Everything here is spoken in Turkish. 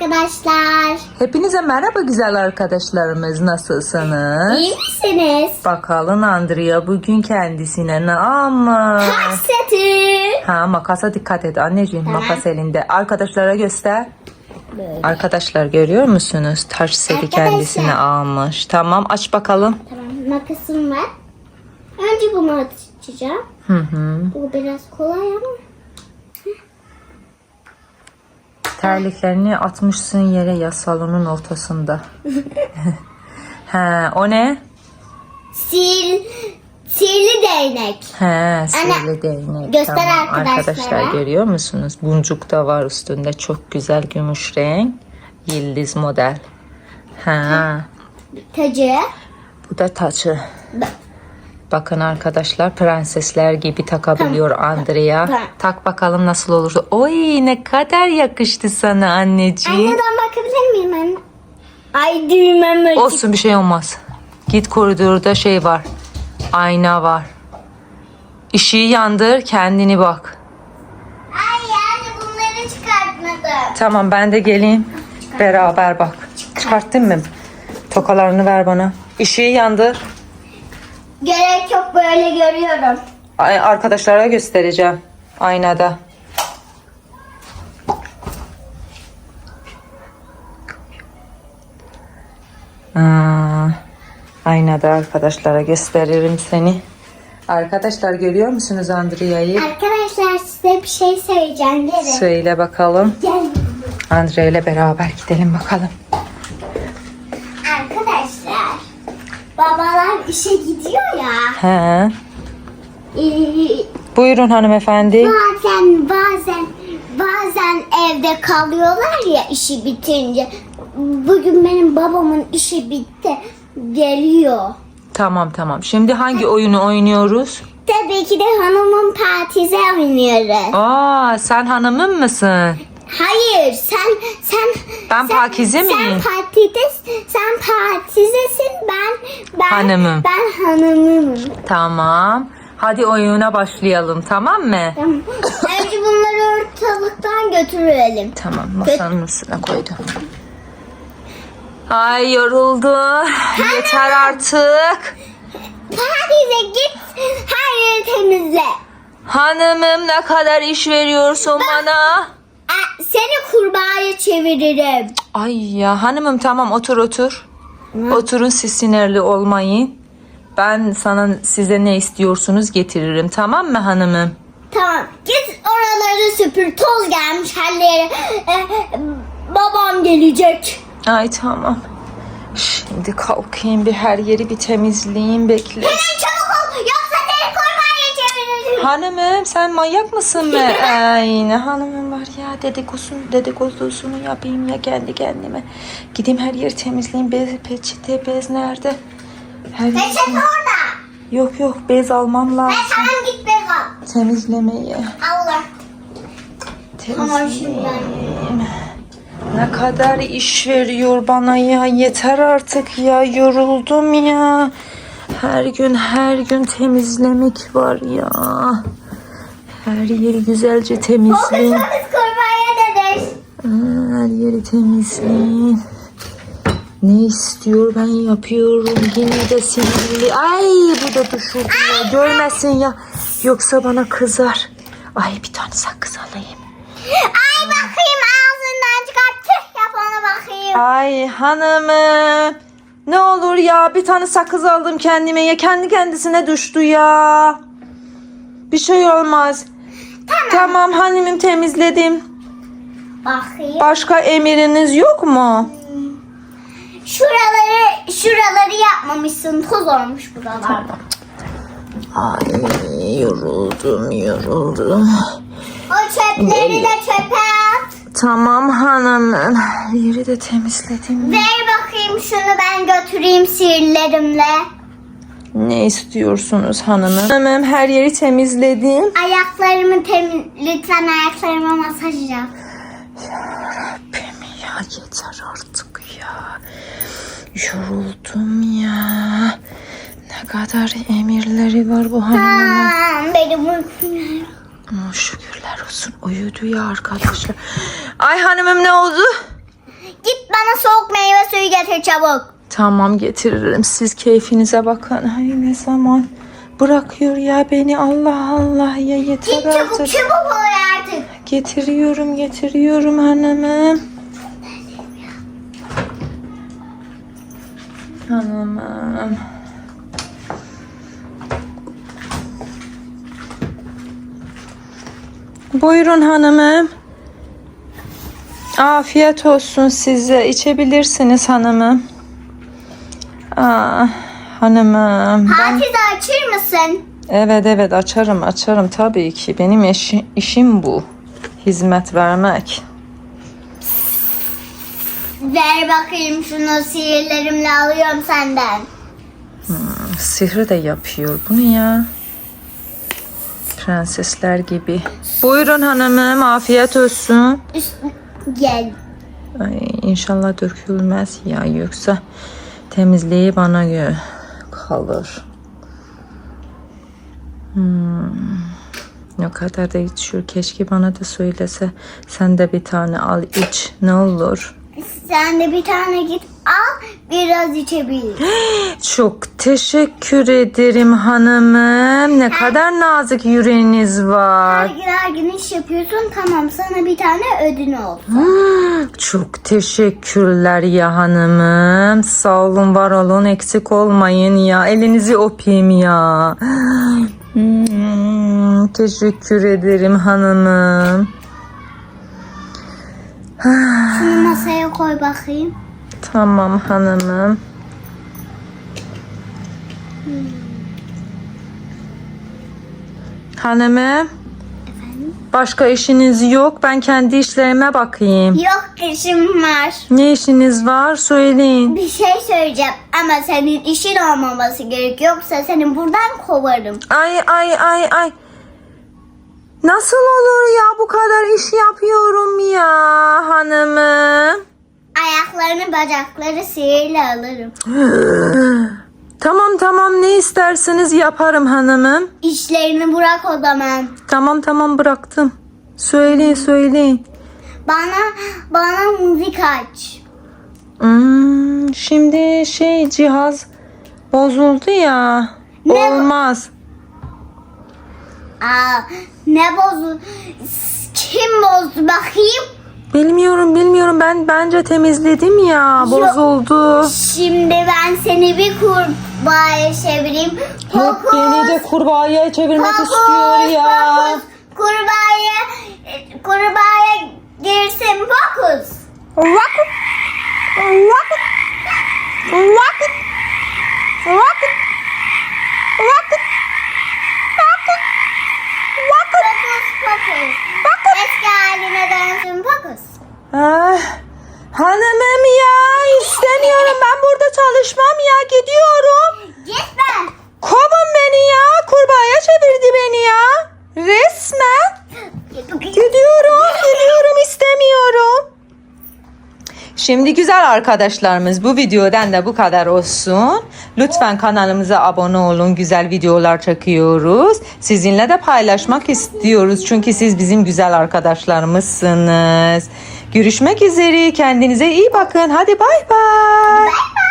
arkadaşlar. Hepinize merhaba güzel arkadaşlarımız. Nasılsınız? İyi misiniz? Bakalım Andrea bugün kendisine ne almış? Hasreti. Ha makasa dikkat et anneciğim Tamam. makas elinde. Arkadaşlara göster. Böyle. Arkadaşlar görüyor musunuz? Taş seti kendisine almış. Tamam aç bakalım. Tamam makasım var. Önce bunu açacağım. Hı hı. Bu biraz kolay ama. Terliklerini atmışsın yere ya salonun ortasında. He o ne? Sil, sihirli değnek. He sihirli değnek. göster Tamam. arkadaşlara. Arkadaşlar görüyor musunuz? Buncuk da var üstünde. Çok güzel gümüş renk. Yıldız model. Ha, Tacı. bu da taçı. Bakın arkadaşlar prensesler gibi takabiliyor Andrea. Tak bakalım nasıl olurdu. Oy ne kadar yakıştı sana anneciğim. Aynadan bakabilir miyim anne? Ay düğmem. Olsun bir şey olmaz. Git koridorda şey var. Ayna var. Işığı yandır kendini bak. Ay yani bunları çıkartmadım. Tamam ben de geleyim. Beraber bak. Çıkarttın mı? Tokalarını ver bana. Işığı yandır. Gerek yok böyle görüyorum. Ay, arkadaşlara göstereceğim. Aynada. Aa, aynada arkadaşlara gösteririm seni. Arkadaşlar görüyor musunuz Andrea'yı? Arkadaşlar size bir şey söyleyeceğim. Gelin. Söyle bakalım. Gel. Andre ile beraber gidelim bakalım. Babalar işe gidiyor ya. He. ee, Buyurun hanımefendi. bazen bazen bazen evde kalıyorlar ya işi bitince. Bugün benim babamın işi bitti. Geliyor. Tamam tamam. Şimdi hangi oyunu oynuyoruz? Tabii ki de hanımın partize oynuyoruz. Aa sen hanımın mısın? Hayır sen sen Ben sen, Pakize miyim? Sen partide sen partizesin ben ben Hanımım. Ben hanımım. Tamam. Hadi oyuna başlayalım tamam mı? Tamam. Önce bunları ortalıktan götürelim. Tamam masanın üstüne koydum. Ay yoruldu. Yeter artık. Partize git her yeri temizle. Hanımım ne kadar iş veriyorsun bana? Seni kurbağaya çeviririm. Ay ya hanımım tamam otur otur. Oturun siz sinirli olmayın. Ben sana size ne istiyorsunuz getiririm tamam mı hanımım? Tamam git oraları süpür toz gelmiş her yere. Ee, babam gelecek. Ay tamam. Şimdi kalkayım bir her yeri bir temizleyeyim bekle. Hemen Hanımım sen manyak mısın be? Ay ne hanımım var ya dedikodusunu, dedikodusunu yapayım ya kendi kendime. Gideyim her yeri temizleyeyim. Bez, peçete, bez nerede? Her yeri Peçete orada. Yok yok bez almam Ben lazım. tamam git be kal. Temizlemeye. Allah. Tamam şimdi. Ne kadar iş veriyor bana ya. Yeter artık ya. Yoruldum ya. Her gün her gün temizlemek var ya. Her yeri güzelce temizleyin. Her yeri temizleyin. Ne istiyor ben yapıyorum. Yine de sinirli. Ay bu da düşürdü ya. Görmesin ya. Yoksa bana kızar. Ay bir tane sakız alayım. Ay bakayım ağzından çıkarttı. Yap ona bakayım. Ay hanımım. Ne olur ya bir tane sakız aldım kendime ya kendi kendisine düştü ya. Bir şey olmaz. Tamam, hanımım temizledim. Bakayım. Başka emiriniz yok mu? Şuraları şuraları yapmamışsın. Toz olmuş buralar. Ay yoruldum yoruldum. O çöpleri de çöpe at. Tamam hanımım. Yeri de temizledim. Ver bakayım şunu ben götüreyim sihirlerimle. Ne istiyorsunuz hanımım? Hanımım her yeri temizledim. Ayaklarımı temiz... Lütfen ayaklarıma masaj yap. Rabbim ya yeter artık ya. Yoruldum ya. Ne kadar emirleri var bu hanımın. Tamam benim uykum geldi. Şükürler olsun uyudu ya arkadaşlar. Ay hanımım ne oldu? Git bana soğuk meyve suyu getir çabuk. Tamam getiririm. Siz keyfinize bakın. Ay ne zaman bırakıyor ya beni. Allah Allah ya yeter Git çabuk artık. çabuk ol artık. Getiriyorum getiriyorum hanımım. Hanımım. Buyurun hanımım. Afiyet olsun size. İçebilirsiniz hanımım. Aa, hanımım. Ben... Hafize açır mısın? Evet evet açarım açarım tabii ki. Benim eşi- işim bu. Hizmet vermek. Ver bakayım şunu sihirlerimle alıyorum senden. Sihri de yapıyor. Bu ne ya? Prensesler gibi. Buyurun hanımım afiyet olsun. Üst... Gel. Ay, inşallah dökülmez ya yoksa temizliği bana göre kalır. Hmm. Ne kadar da içiyor. Keşke bana da söylese. Sen de bir tane al iç. Ne olur. Sen de bir tane git biraz içebil. Çok teşekkür ederim hanımım. Ne kadar nazik yüreğiniz Her var. gün her gün iş yapıyorsun tamam sana bir tane ödün olsun. Hmm, Çok teşekkürler ya hanımım. Sağ olun, var olun, eksik olmayın ya. Elinizi öpeyim ya. Hmm, teşekkür ederim hanımım. Şunu masaya koy bakayım. Tamam hanımım. Hanımım. Başka işiniz yok. Ben kendi işlerime bakayım. Yok işim var. Ne işiniz var? Söyleyin. Bir şey söyleyeceğim ama senin işin olmaması gerek. Yoksa seni buradan kovarım. Ay ay ay ay. Nasıl olur ya bu kadar iş yapıyorum ya hanımım. Ayaklarını bacakları sihirle alırım. Tamam tamam ne isterseniz yaparım hanımım. İşlerini bırak o zaman. Tamam tamam bıraktım. Söyleyin söyleyin. Bana bana müzik aç. Hmm, şimdi şey cihaz bozuldu ya. Ne Olmaz. Aa, ne bozu? Kim bozdu bakayım? Ben bence temizledim ya. Bozuldu. Şimdi ben seni bir kurbağaya çevireyim. Yok beni de kurbağaya çevirmek Fokus, istiyor ya. fokus. Kurbağaya, kurbağaya girsin fokus. Rocket. Ya istemiyorum ben burada çalışmam ya gidiyorum. Git ben. Kovun beni ya kurbağaya çevirdi beni ya. Resmen. Gidiyorum gidiyorum istemiyorum. Şimdi güzel arkadaşlarımız bu videodan da bu kadar olsun. Lütfen kanalımıza abone olun. Güzel videolar çekiyoruz. Sizinle de paylaşmak istiyoruz. Çünkü siz bizim güzel arkadaşlarımızsınız. Görüşmek üzere. Kendinize iyi bakın. Hadi bay bay. Bye bye.